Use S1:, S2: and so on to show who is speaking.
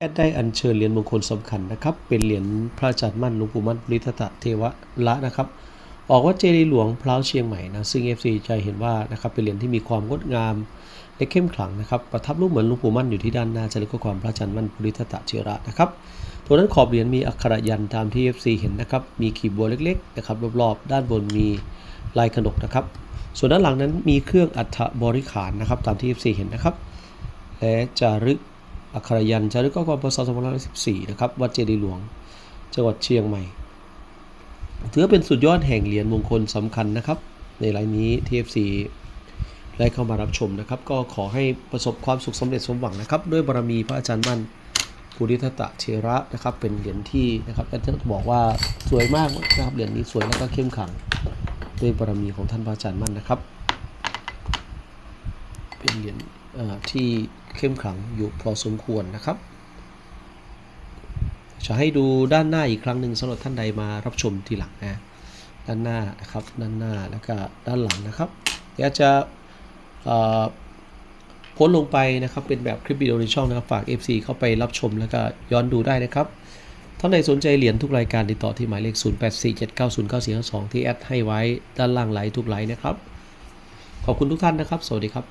S1: แอดได้อัญเชิญเหรียญมงคลสำคัญนะครับ เป็นเหรียญพระอาจารย์มั่นหลวงปู่มั่นปริทัตเทวะละนะครับ ออกว่าเจดีย์หลวงพร้าวเชียงใหม่นะ ซึ่ง FC จะเห็นว่านะครับเป็นเหรียญที่มีความงดงามและเข้มขลังนะครับ ประทับรูปเหมือนหลวงปู่มั่นอยู่ที่ด้านหน้าจะเรียกว่าความพระอาจารย์มั่นปริทัตเชระนะครับ ตัวนั้นขอบเหรียญมีอักขระยันต์ตามที่ FC เห็นนะครับ มีขีดบัวเล็กๆนะครับรอบๆ ด้านบนมีลายขนกนะครับ ส่วนด้านหลังนั้นมีเครื่องอัฐบริขารนะครับตามที่ FC เห็นนะครับ และจารึก อักขรยันจารึกข้อความพศ2514นะครับวัดเจดีหลวง จังหวัดเชียงใหม่ ถือเป็นสุดยอดแห่งเหรียญมงคลสำคัญนะครับ ในรายนี้ TFC ได้เข้ามารับชมนะครับ ก็ขอให้ประสบความสุขสำเร็จสมหวังนะครับ ด้วยบารมีพระอาจารย์มั่นปุริทัตะเทระนะครับ เป็นเหรียญที่นะครับอาจารย์บอกว่าสวยมากนะครับเหรียญนี้สวยแล้วก็เข้มขังด้วยบารมีของท่านพระอาจารย์มั่นนะครับ เป็นเหรียญ ที่เข้มขลังอยู่พอสมควรนะครับ จะให้ดูด้านหน้าอีกครั้งหนึ่งสำหรับท่านใดมารับชมทีหลังนะด้านหน้านะครับด้านหน้าแล้วก็ด้านหลังนะครับเดี๋ยวจะโพสลงไปนะครับเป็นแบบคลิปวิดีโอในช่องนะครับฝาก FC เข้าไปรับชมแล้วก็ย้อนดูได้นะครับท่านใดสนใจเหรียญทุกรายการติดต่อที่หมายเลข 0847909452 ที่แอดให้ไว้ด้านล่างไลน์ทุกไลน์นะครับ ขอบคุณทุกท่านนะครับ สวัสดีครับ